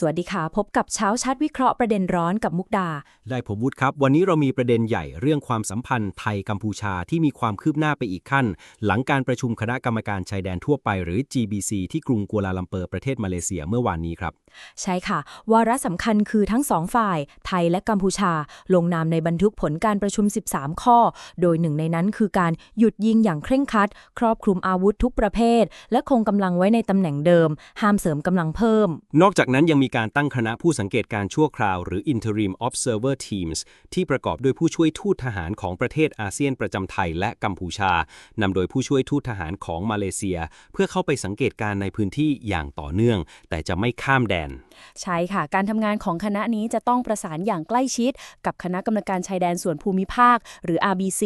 สวัสดีค่ะ พบกับเช้าชัดวิเคราะห์ประเด็นร้อนกับมุกดา ได้ผมวุฒิครับ วันนี้เรามีประเด็นใหญ่เรื่องความสัมพันธ์ไทยกัมพูชาที่มีความคืบหน้าไปอีกขั้น หลังการประชุมคณะกรรมการชายแดนทั่วไป หรือ GBC ที่กรุงกัวลาลัมเปอร์ประเทศมาเลเซียเมื่อวานนี้ครับ ใช่ค่ะ วาระสำคัญคือทั้งสองฝ่าย ไทยและกัมพูชา ลงนามในบันทึกผลการประชุม 13 ข้อ โดยหนึ่งในนั้นคือการหยุดยิงอย่างเคร่งครัด ครอบคลุมอาวุธทุกประเภท และคงกำลังไว้ในตำแหน่งเดิม ห้ามเสริมกำลังเพิ่ม นอกจากนั้นยังมีการตั้งคณะผู้สังเกตการ์ชั่วคราว หรือ Interim Observer Teams ที่ประกอบด้วยผู้ช่วยทูตทหารของประเทศอาเซียนประจำไทยและกัมพูชานำโดยผู้ช่วยทูตทหารของมาเลเซีย เพื่อเข้าไปสังเกตการณ์ในพื้นที่อย่างต่อเนื่อง แต่จะไม่ข้ามแดน ใช่ค่ะ การทำงานของคณะนี้จะต้องประสานอย่างใกล้ชิด กับคณะกรรมการชายแดนส่วนภูมิภาค หรือ RBC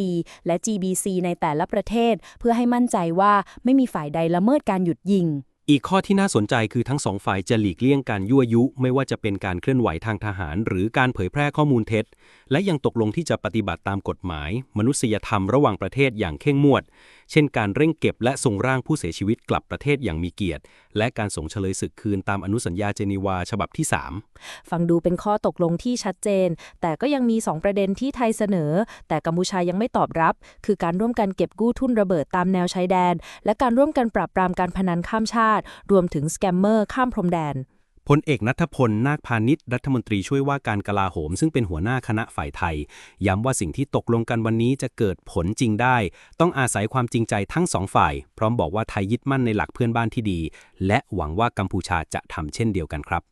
และ GBC ในแต่ละประเทศ เพื่อให้มั่นใจว่าไม่มีฝ่ายใดละเมิดการหยุดยิง อีกข้อที่น่าสนใจคือทั้งสองฝ่ายจะหลีกเลี่ยงการยั่วยุ ไม่ว่าจะเป็นการเคลื่อนไหวทางทหาร หรือการเผยแพร่ข้อมูลเท็จ และยังตกลงที่จะปฏิบัติตามกฎหมาย มนุษยธรรมระหว่างประเทศอย่างเข้มวด เช่นการเร่งเก็บและส่งร่างผู้เสียชีวิตกลับประเทศอย่างมีเกียรติ และการส่งเฉลยศึกคืนตามอนุสัญญาเจนีวาฉบับที่ 3 ฟังดูเป็นข้อตกลงที่ชัดเจน แต่ก็ยังมี 2 ประเด็นที่ไทยเสนอ แต่กัมพูชายังไม่ตอบรับ คือการร่วมกันเก็บกู้ทุนระเบิดตามแนวชายแดน และการร่วมกันปราบปรามการพนันข้ามชาติรวมถึงสแกมเมอร์ข้ามพรมแดนพลเอกนัทพล นาคพาณิชย์รัฐมนตรีช่วยว่าการกลาโหม ซึ่งเป็นหัวหน้าคณะฝ่ายไทย ย้ำว่าสิ่งที่ตกลงกันวันนี้จะเกิดผลจริงได้ ต้องอาศัยความจริงใจทั้งสองฝ่าย พร้อมบอกว่าไทยยึดมั่นในหลักเพื่อนบ้านที่ดี และหวังว่ากัมพูชาจะทำเช่นเดียวกันครับ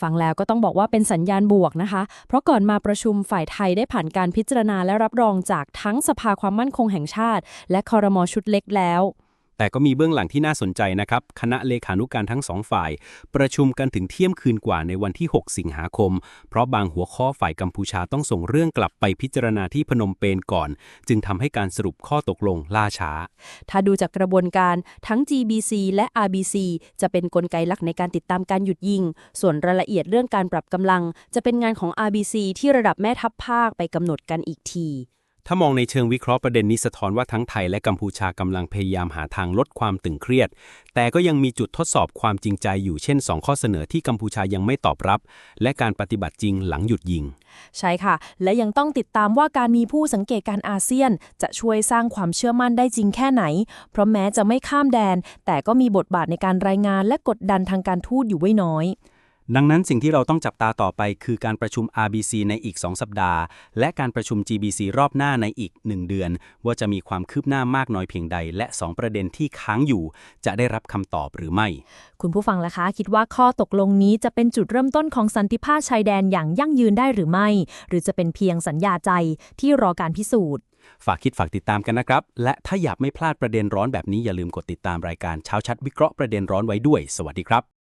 ฟังแล้วก็ต้องบอกว่าเป็นสัญญาณบวกนะคะ เพราะก่อนมาประชุมฝ่ายไทยได้ผ่านการพิจารณาและรับรองจากทั้งสภาความมั่นคงแห่งชาติ และคอรมอชุดเล็กแล้ว แต่ก็มีเบื้องหลังที่น่าสนใจนะครับ คณะเลขานุการทั้งสองฝ่าย ประชุมกันถึงเที่ยงคืนกว่าในวันที่ 6 สิงหาคม เพราะบางหัวข้อฝ่ายกัมพูชาต้องส่งเรื่องกลับไปพิจารณาที่พนมเปญก่อน จึงทำให้การสรุปข้อตกลงล่าช้า ถ้าดูจากกระบวนการทั้ง GBC และ RBC จะเป็นนกลไกหลักในการติดตามการหยุดยิง ส่วนรายละเอียดเรื่องการปรับกำลัง จะเป็นงานของ RBC ที่ระดับแม่ทัพภาคไปกำหนดกันอีกที ถ้ามองในเชิงวิเคราะห์ประเด็นนี้สะท้อนว่าทั้งไทยและกัมพูชากำลังพยายามหาทางลดความตึงเครียด แต่ก็ยังมีจุดทดสอบความจริงใจอยู่เช่น 2 ข้อเสนอที่กัมพูชายังไม่ตอบรับ และการปฏิบัติจริงหลังหยุดยิง ใช่ค่ะ และยังต้องติดตามว่าการมีผู้สังเกตการอาเซียน จะช่วยสร้างความเชื่อมั่นได้จริงแค่ไหน เพราะแม้จะไม่ข้ามแดน แต่ก็มีบทบาทในการรายงานและกดดันทางการทูตอยู่ไว้น้อย ดังนั้นสิ่งที่เราต้องจับตาต่อไปคือการประชุม RBC ในอีก 2 สัปดาห์ และการประชุม GBC รอบหน้าในอีก 1 เดือน ว่าจะมีความคืบหน้ามากน้อยเพียงใด และ 2 ประเด็นที่ค้างอยู่ จะได้รับคำตอบหรือไม่ คุณผู้ฟังล่ะคะ คิดว่าข้อตกลงนี้จะเป็นจุดเริ่มต้นของสันติภาพชายแดนอย่างยั่งยืนได้หรือไม่ หรือจะเป็นเพียงสัญญาใจที่รอการพิสูจน์ฝากคิดฝากติดตามกันนะครับ และถ้าอยากไม่พลาดประเด็นร้อนแบบนี้อย่าลืมกดติดตามรายการเช้าชัดวิเคราะห์ประเด็นร้อนไว้ด้วย สวัสดีครับ